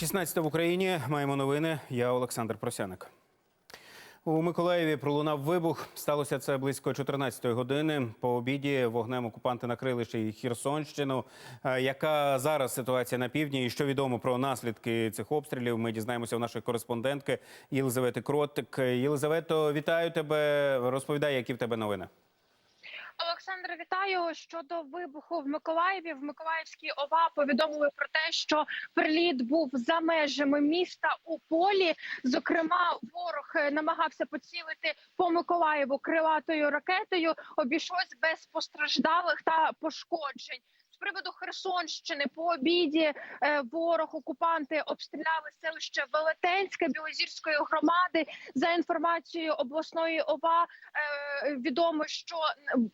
16 в Україні. Маємо новини. Я Олександр Просяник. У Миколаєві пролунав вибух. Сталося це близько 14-ї години. По обіді вогнем окупанти накрили ще й Херсонщину. Е, Яка зараз ситуація на півдні і що відомо про наслідки цих обстрілів? Ми дізнаємося у нашої кореспондентки Єлизавети Кротик. Єлизавето, вітаю тебе. Розповідай, які в тебе новини. Олександр, вітаю щодо вибуху в Миколаєві. В Миколаївській ОВА повідомили про те, що приліт був за межами міста у полі. Зокрема, ворог е, намагався поцілити по Миколаєву крилатою ракетою. Обійшлось без постраждалих та пошкоджень. Приводу Херсонщини по обіді е, ворог окупанти обстріляли селище Велетенське Білозірської громади. За інформацією обласної ОВА е, відомо, що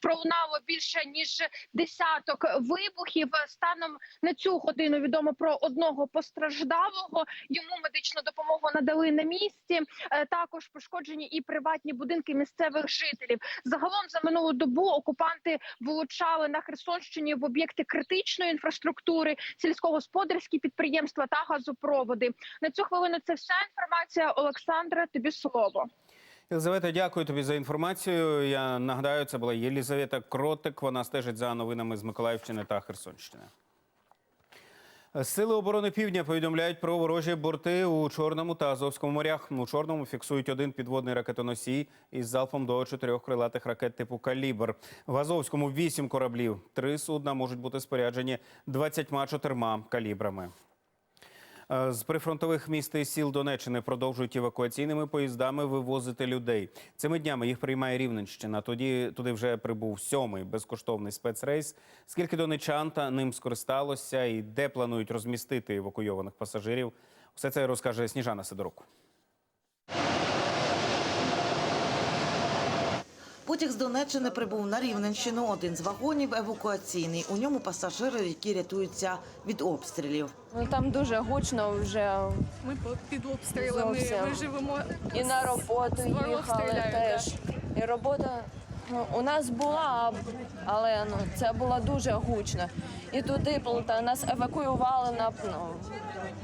пролунало більше ніж десяток вибухів. Станом на цю годину відомо про одного постраждалого. Йому медичну допомогу надали на місці. Е, Також пошкоджені і приватні будинки місцевих жителів. Загалом за минулу добу окупанти влучали на Херсонщині в об'єкти критичної інфраструктури, сільськогосподарські підприємства та газопроводи. На цю хвилину це вся інформація. Олександра, тобі слово. Єлизавета, дякую тобі за інформацію. Я нагадаю, це була Єлізавета Кротик. Вона стежить за новинами з Миколаївщини та Херсонщини. Сили оборони Півдня повідомляють про ворожі борти у Чорному та Азовському морях. У Чорному фіксують один підводний ракетоносій із залпом до чотирьох крилатих ракет типу «Калібр». В Азовському вісім кораблів. Три судна можуть бути споряджені 24 калібрами. Е, З прифронтових міст і сіл Донеччини продовжують евакуаційними поїздами вивозити людей. Цими днями їх приймає Рівненщина. Тоді туди вже прибув сьомий безкоштовний спецрейс. Скільки донечан та ним скористалося і де планують розмістити евакуйованих пасажирів? Все це розкаже Сніжана Сидорук. Потяг з Донеччини прибув на Рівненщину. Один з вагонів евакуаційний. У ньому пасажири, які рятуються від обстрілів. Ну там дуже гучно вже Ми під обстрілами Зовсім. ми живемо. і на роботу їхали теж. І робота у нас була, але ну це було дуже гучно. І туди. Нас евакуювали на ну,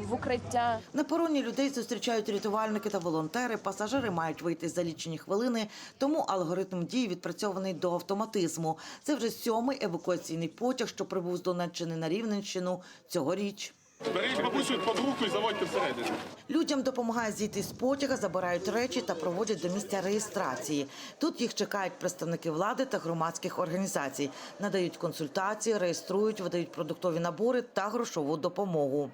в укриття. На пероні людей зустрічають рятувальники та волонтери. Пасажири мають вийти за лічені хвилини, тому алгоритм дій відпрацьований до автоматизму. Це вже сьомий евакуаційний потяг, що прибув з Донеччини на Рівненщину цьогоріч. Беріть бабусю під руку і заводьте всередину. Людям допомагають зійти з потяга, забирають речі та проводять до місця реєстрації. Тут їх чекають представники влади та громадських організацій, надають консультації, реєструють, видають продуктові набори та грошову допомогу.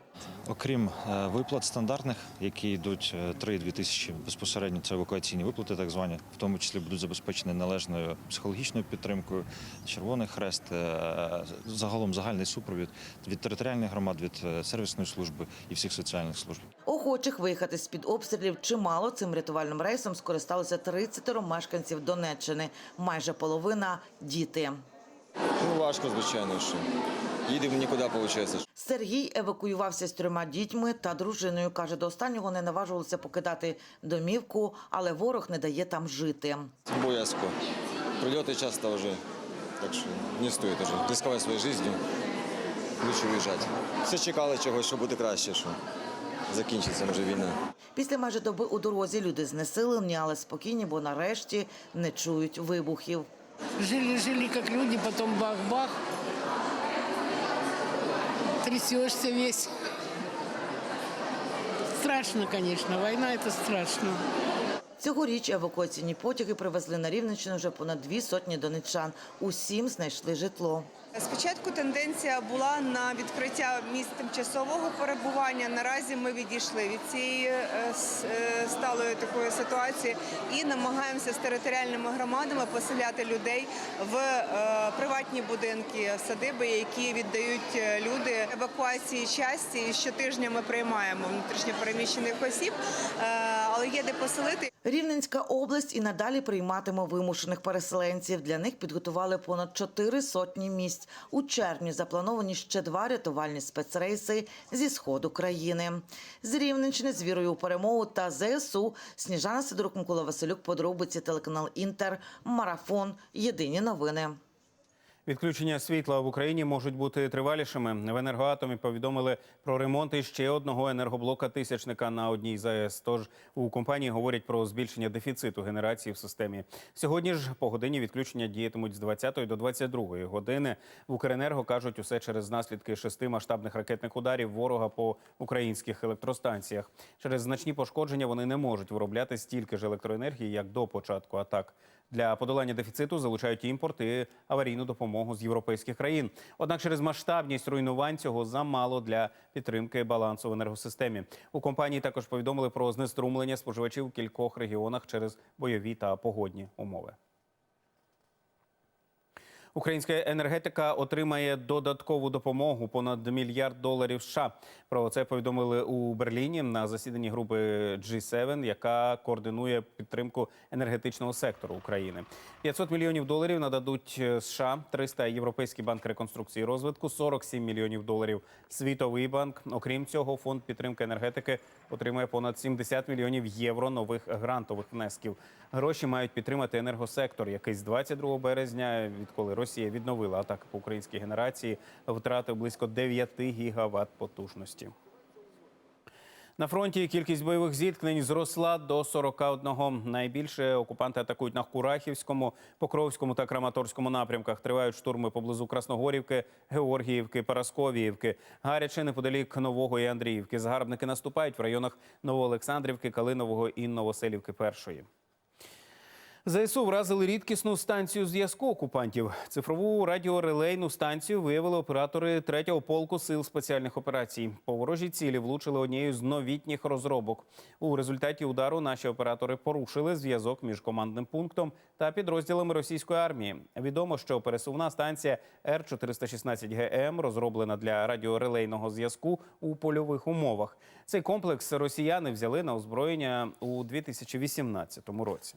Окрім е, виплат стандартних, які йдуть е, 3-2 тисячі безпосередньо, це евакуаційні виплати, так звані, в тому числі будуть забезпечені належною психологічною підтримкою, Червоний Хрест, е, загалом загальний супровід від територіальних громад, від е, сервісної служби і всіх соціальних служб. Охочих виїхати з під обстрілів чимало. Цим рятувальним рейсом скористалося 30 мешканців Донеччини. Майже половина діти. Ну, важко, звичайно, що їдемо нікуди, виходить. Сергій евакуювався з трьома дітьми та дружиною. каже, до останнього не наважувалися покидати домівку, але ворог не дає там жити. Боязко. Прильоти часто вже, так що не стоїть вже. Ризикувати своєю життю. Лучше виїжджати. Все чекали чогось, що буде краще, що закінчиться вже війна. Після майже доби у дорозі люди знесилені, але спокійні, бо нарешті не чують вибухів. Жили-жили как люди, потом бах-бах. Трясешься весь. Страшно, конечно. Война это страшно. Цьогоріч евакуаційні потяги привезли на Рівненщину вже понад дві сотні донеччан. Усім знайшли житло. Спочатку тенденція була на відкриття місць тимчасового перебування. Наразі ми відійшли від цієї е, е, сталої такої ситуації і намагаємося з територіальними громадами поселяти людей в е, приватні будинки, садиби, які віддають люди евакуації часті. Щотижня ми приймаємо внутрішньопереміщених осіб, але є де поселити. Рівненська область і надалі прийматиме вимушених переселенців. Для них підготували понад чотири сотні місць. У червні заплановані ще два рятувальні спецрейси зі сходу країни. З Рівненщини з вірою у перемогу та ЗСУ Сніжана Сидорук, Микола Василюк, подробиці телеканал Інтер, Марафон. Єдині новини. Відключення світла в Україні можуть бути тривалішими. В енергоатомі повідомили про ремонт іще одного енергоблока тисячника на одній з АЕС. Тож у компанії говорять про збільшення дефіциту генерації в системі. Сьогодні ж по годині відключення діятимуть з 20 до 22 години. В Укренерго кажуть, усе через наслідки шести масштабних ракетних ударів ворога по українських електростанціях. Через значні пошкодження вони не можуть виробляти стільки ж електроенергії, як до початку атак. Для подолання дефіциту залучають імпорт і аварійну допомогу з європейських країн. Однак через масштабність руйнувань цього замало для підтримки балансу в енергосистемі. У компанії також повідомили про знеструмлення споживачів у кількох регіонах через бойові та погодні умови. Українська енергетика отримає додаткову допомогу понад мільярд доларів США. Про це повідомили у Берліні на засіданні групи G7, яка координує підтримку енергетичного сектору України. 500 мільйонів доларів нададуть США, 300 – Європейський банк реконструкції і розвитку, 47 мільйонів доларів Світовий банк. Окрім цього, фонд підтримки енергетики отримує понад 70 мільйонів євро нових грантових внесків. Гроші мають підтримати енергосектор, який з 22 березня, відколи Росія відновила атаки по українській генерації, втратив близько 9 гігават потужності. На фронті кількість бойових зіткнень зросла до 41. Найбільше окупанти атакують на Курахівському, Покровському та Краматорському напрямках. Тривають штурми поблизу Красногорівки, Георгіївки, Парасковіївки, гаряче неподалік Нового і Андріївки. Загарбники наступають в районах Новоолександрівки, Калинового і Новоселівки першої. ЗСУ вразили рідкісну станцію зв'язку окупантів. Цифрову радіорелейну станцію виявили оператори третього полку сил спеціальних операцій. По ворожій цілі влучили однією з новітніх розробок. У результаті удару наші оператори порушили зв'язок між командним пунктом та підрозділами російської армії. Відомо, що пересувна станція Р-416 ГМ розроблена для радіорелейного зв'язку у польових умовах. Цей комплекс росіяни взяли на озброєння у 2018 році.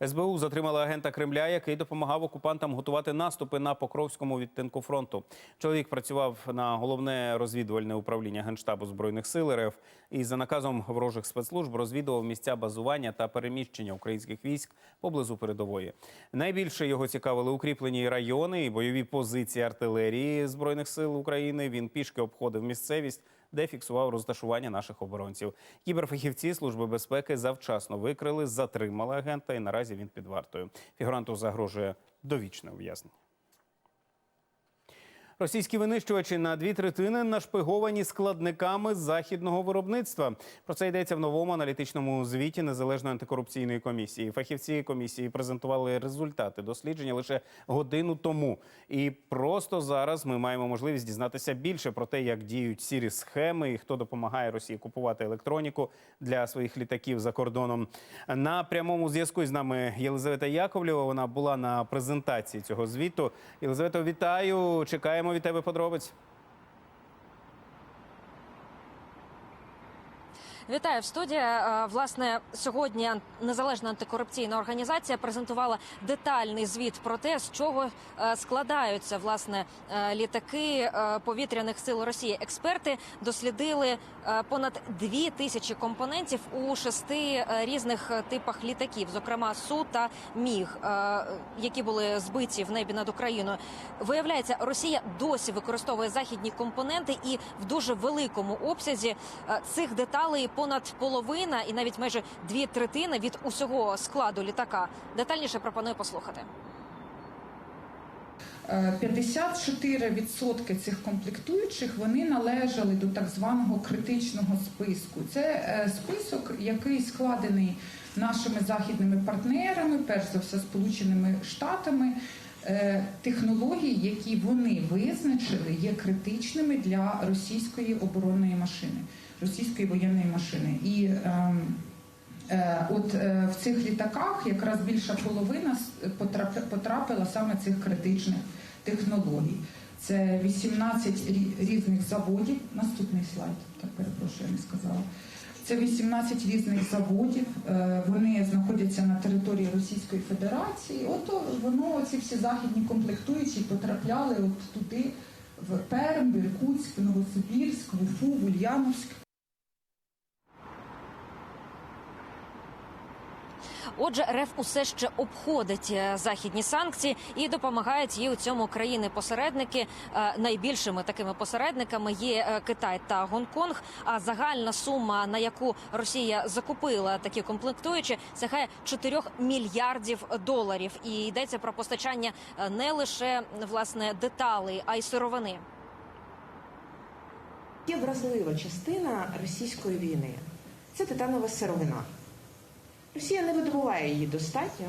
СБУ затримала агента Кремля, який допомагав окупантам готувати наступи на Покровському відтинку фронту. Чоловік працював на головне розвідувальне управління генштабу збройних сил РФ і за наказом ворожих спецслужб розвідував місця базування та переміщення українських військ поблизу передової. Найбільше його цікавили укріплені райони і бойові позиції артилерії збройних сил України. Він пішки обходив місцевість де фіксував розташування наших оборонців. Кіберфахівці служби безпеки завчасно викрили, затримали агента, і наразі він під вартою. Фігуранту загрожує довічне ув'язнення. Російські винищувачі на дві третини нашпиговані складниками західного виробництва. Про це йдеться в новому аналітичному звіті незалежної антикорупційної комісії. Фахівці комісії презентували результати дослідження лише годину тому. І просто зараз ми маємо можливість дізнатися більше про те, як діють сірі схеми і хто допомагає Росії купувати електроніку для своїх літаків за кордоном. На прямому зв'язку з нами Єлизавета Яковлєва. Вона була на презентації цього звіту. Єлизавета, вітаю! Чекаємо від тебе подробиць. Вітаю в студії. Е, Власне, сьогодні незалежна антикорупційна організація презентувала детальний звіт про те, з чого е, складаються власне е, літаки повітряних сил Росії. Експерти дослідили понад дві тисячі компонентів у шести різних типах літаків, зокрема Су та Міг, які були збиті в небі над Україною. Виявляється, Росія досі використовує західні компоненти і в дуже великому обсязі цих деталей понад половина і навіть майже дві третини від усього складу літака. Детальніше пропоную послухати. Е, 54% цих комплектуючих вони належали до так званого критичного списку. Це е, список, який складений нашими західними партнерами, перш за все Сполученими Штатами. е, Технології, які вони визначили, є критичними для російської оборонної машини, російської воєнної машини. І ем, Е, От е, в цих літаках якраз більша половина потрапила саме цих критичних технологій. Це 18 різних заводів. Наступний слайд, так перепрошую, я не сказала. Це 18 різних заводів. е, Вони знаходяться на території Російської Федерації. От воно ці всі західні комплектуючі потрапляли от туди, в Перм, Іркутськ, Новосибірськ, в Уфу, в Ульяновськ. Отже, РФ усе ще обходить е, західні санкції і допомагають їй у цьому країни-посередники. Е, Найбільшими такими посередниками є е, Китай та Гонконг. А загальна сума, на яку Росія закупила такі комплектуючі, сягає 4 мільярдів доларів. І йдеться про постачання не лише власне деталей, а й сировини. Є вразлива частина російської війни це титанова сировина. Росія не видобуває її достатньо.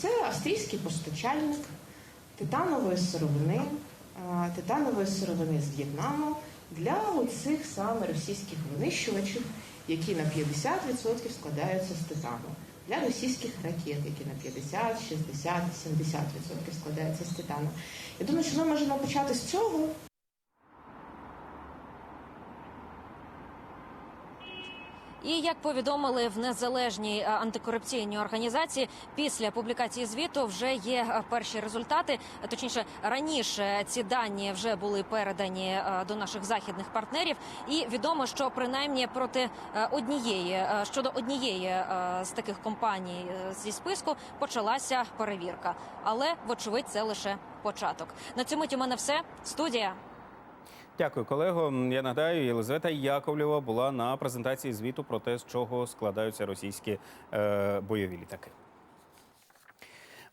Це австрійський постачальник титанової сировини, титанової сировини з В'єтнаму для оцих саме російських винищувачів, які на 50% складаються з титану. Для російських ракет, які на 50, 60, 70% складаються з титану. Я думаю, що ми можемо почати з цього. І як повідомили в незалежній е, антикорупційній організації, після публікації звіту вже є е, перші результати. Е, Точніше, раніше ці дані вже були передані до наших західних партнерів, і відомо, що принаймні проти однієї щодо однієї з таких компаній зі списку почалася перевірка. Але вочевидь, це лише початок. На цьому у мене все. Студія. Дякую, колего. Я нагадаю, Єлизавета Яковлєва була на презентації звіту про те, з чого складаються російські е, бойові літаки.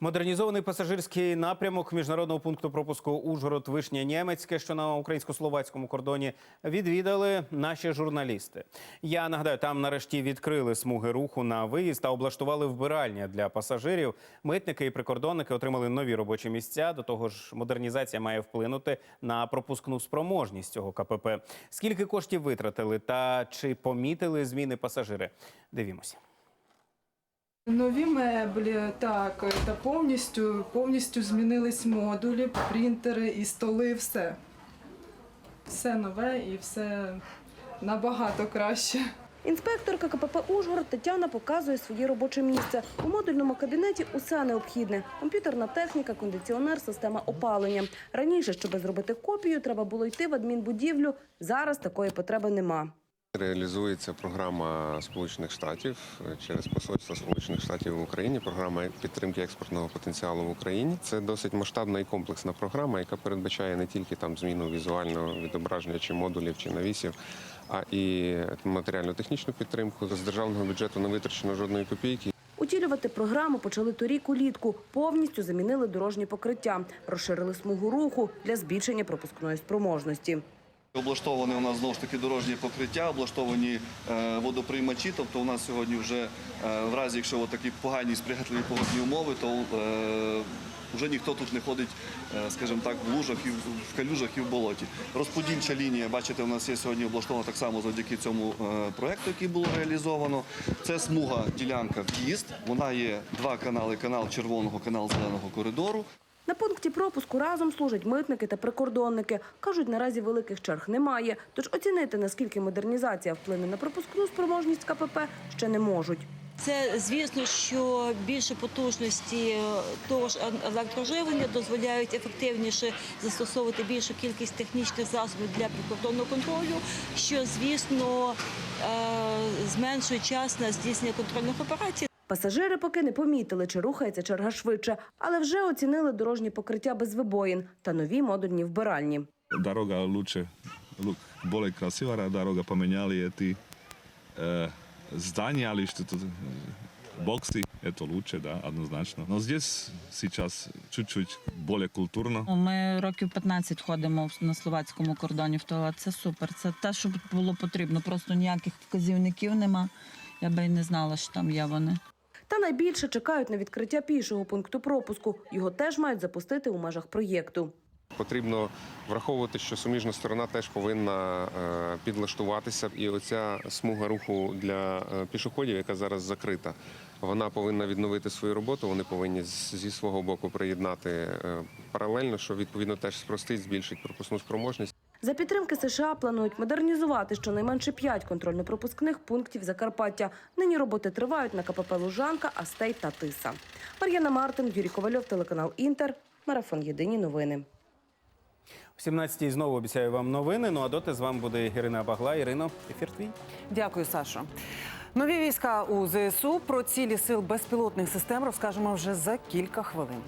Модернізований пасажирський напрямок міжнародного пункту пропуску Ужгород Вишня Німецьке, що на українсько-словацькому кордоні, відвідали наші журналісти. Я нагадаю, там нарешті відкрили смуги руху на виїзд та облаштували вбиральня для пасажирів. Митники і прикордонники отримали нові робочі місця. До того ж, модернізація має вплинути на пропускну спроможність цього КПП. Скільки коштів витратили та чи помітили зміни пасажири? Дивімося. Нові меблі, так, та повністю, повністю змінились модулі, принтери і столи, все. Все нове і все набагато краще. Інспекторка КПП Ужгород Тетяна показує своє робоче місце. У модульному кабінеті усе необхідне: комп'ютерна техніка, кондиціонер, система опалення. Раніше, щоб зробити копію, треба було йти в адмінбудівлю. Зараз такої потреби нема. Реалізується програма Сполучених Штатів е, через посольство Сполучених Штатів в Україні. Програма підтримки експортного потенціалу в Україні. Це досить масштабна і комплексна програма, яка передбачає не тільки там зміну візуального відображення чи модулів чи навісів, а і матеріально-технічну підтримку. З державного бюджету не витрачено жодної копійки. Утілювати програму почали торік улітку. Повністю замінили дорожні покриття, розширили смугу руху для збільшення пропускної спроможності. Облаштоване у нас знову ж таки дорожні покриття, облаштовані е, водоприймачі. Тобто у нас сьогодні вже е, в разі, якщо такі погані сприятливі погодні умови, то е, вже ніхто тут не ходить, скажімо так, в лужах в, калюжах і в болоті. Розподільча лінія, бачите, у нас є сьогодні облаштована так само завдяки цьому проекту, який було реалізовано. Це смуга ділянка в'їзд. Вона є два канали: канал червоного, канал зеленого коридору. На пункті пропуску разом служать митники та прикордонники. Кажуть, наразі великих черг немає, тож оцінити, наскільки модернізація вплине на пропускну спроможність КПП, ще не можуть. Це звісно, що більше потужності е, того ж електроживлення дозволяють ефективніше застосовувати більшу кількість технічних засобів для прикордонного контролю, що звісно е, зменшує час на здійснення контрольних операцій. Пасажири поки не помітили, чи рухається черга швидше, але вже оцінили дорожні покриття без вибоїн та нові модульні вбиральні. Дорога лучше, bolje krasiva doroga, pomenjali je ti e, zdanje, ali što to, e, boksi, eto luče, da, однозначно. Но здесь сейчас чуть-чуть более культурно. Ми років 15 ходимо на словацькому кордоні в туалет. Це супер. Це те, що було потрібно. Просто ніяких вказівників нема. Я би й не знала, що там є вони. Та найбільше чекають на відкриття пішого пункту пропуску. Його теж мають запустити у межах проєкту. Потрібно враховувати, що суміжна сторона теж повинна е, підлаштуватися. І оця смуга руху для е, пішоходів, яка зараз закрита, вона повинна відновити свою роботу. Вони повинні зі свого боку приєднати е, паралельно, що відповідно теж спростить, збільшить пропускну спроможність. За підтримки США планують модернізувати щонайменше п'ять контрольно-пропускних пунктів Закарпаття. Нині роботи тривають на КПП Лужанка, Астей та Тиса. Мар'яна Мартин, Юрій Ковальов, телеканал Інтер. Марафон Єдині новини. О 17-й знову обіцяю вам новини. Ну а доти з вами буде Ірина Багла. Ірино, ефір твій. Дякую, Сашо. Нові війська у ЗСУ про цілі сил безпілотних систем розкажемо вже за кілька хвилин.